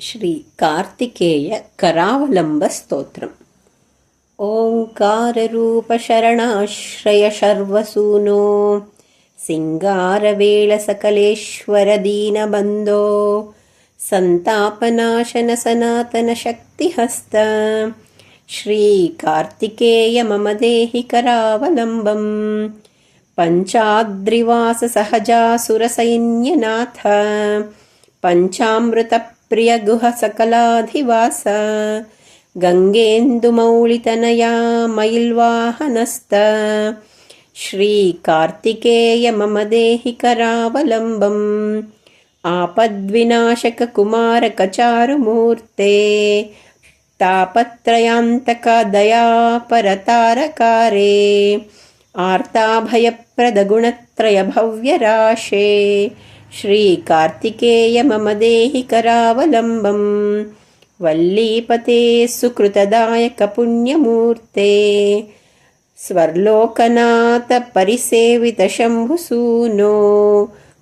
श्रीकार्तिकेयकरावलम्बस्तोत्रम् ओङ्काररूपशरणाश्रयशर्वसूनो सिङ्गारवेळसकलेश्वरदीनबन्धो सन्तापनाशनसनातनशक्तिहस्त श्रीकार्तिकेय मम देहि करावलम्बम्। पञ्चाद्रिवाससहजासुरसैन्यनाथ पञ्चामृतप्रियगुहसकलाधिवास गङ्गेन्दुमौळितनया मयिल्वाहनस्त श्रीकार्तिकेय मम देहि करावलम्बम् आपद्विनाशककुमारकचारुमूर्ते। तापत्रयान्तकदयापरतारकारे। आर्ताभयप्रदगुणत्रयभव्यराशे श्रीकार्तिकेय मम देहि करावलम्बम् वल्लीपते सुकृतदायकपुण्यमूर्ते स्वर्लोकनाथपरिसेवितशम्भुसूनो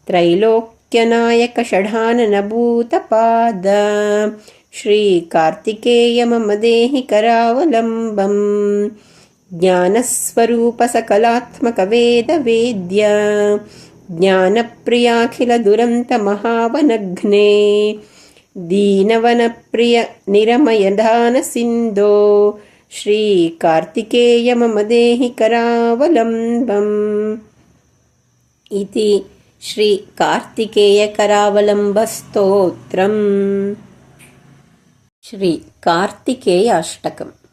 त्रैलोक्यनायकषडाननभूतपाद श्रीकार्तिकेय मम देहि करावलम्बम् ज्ञानस्वरूपसकलात्मकवेदवेद्य ज्ञानप्रियाखिलदुरन्तमहावनघ्ने। दीनवनप्रियनिरमयदानसिन्धो। श्रीकार्तिकेय मम देहि करावलम्बम् इति श्रीकार्तिकेयकरावलम्बस्तोत्रम्। श्रीकार्तिकेय अष्टकम्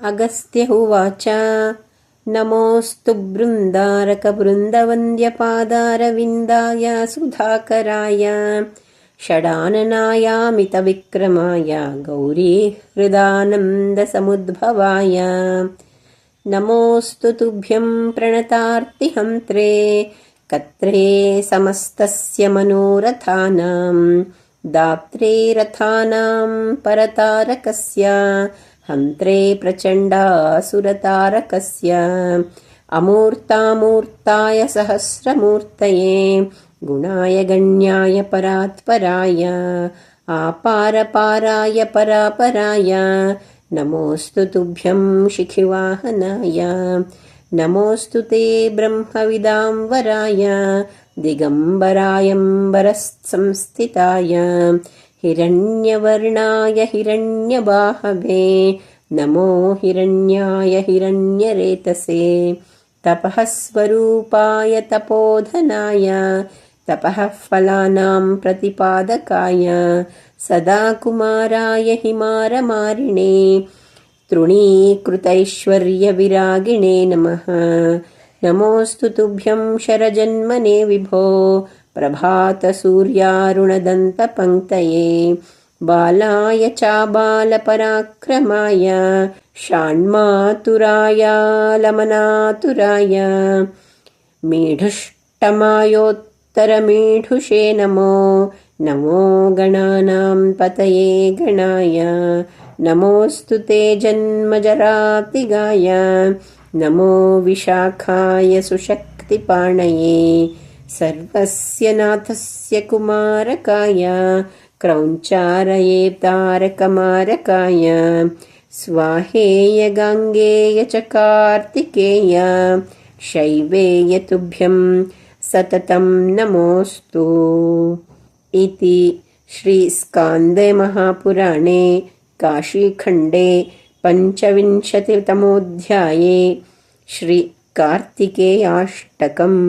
अगस्त्य उवाच नमोऽस्तु बृन्दारकबृन्दवन्द्यपादारविन्दाय सुधाकराय षडाननायामितविक्रमाय गौरीहृदानन्दसमुद्भवाय। नमोऽस्तु तुभ्यं प्रणतार्तिहन्त्रे कत्रे समस्तस्य मनोरथानां दात्रे रथानां परतारकस्य हन्त्रे प्रचण्डासुरतारकस्य अमूर्तामूर्ताय सहस्रमूर्तये गुणाय गण्याय परात्पराय आपारपाराय परापराय नमोऽस्तु तुभ्यं शिखिवाहनाय नमोऽस्तु ते ब्रह्मविदाम्बराय दिगम्बरायम्बरसंस्थिताय हिरण्यवर्णाय हिरण्यबाहवे नमो हिरण्याय हिरण्यरेतसे तपः स्वरूपाय तपोधनाय तपः फलानां प्रतिपादकाय सदा कुमाराय हिमारमारिणे तृणीकृतैश्वर्यविरागिणे नमः। नमोऽस्तु तुभ्यं शरजन्मने विभो प्रभातसूर्यारुणदन्तपङ्क्तये बालाय चाबालपराक्रमाय षाण्मातुरायालमनातुराय। मेढुष्टमायोत्तरमेढुषे नमो नमो गणानां पतये गणाय। नमोऽस्तु ते जन्मजरातिगाय। नमो विशाखाय सुशक्तिपाणये सर्वस्य नाथस्य कुमारकाय क्रौञ्चारये तारकमारकाय स्वाहेय गाङ्गेय च कार्तिकेय शैवेय तुभ्यं सततं नमोऽस्तु। इति श्रीस्कान्दमहापुराणे काशीखण्डे पञ्चविंशतितमोऽध्याये श्रीकार्तिकेयाष्टकम्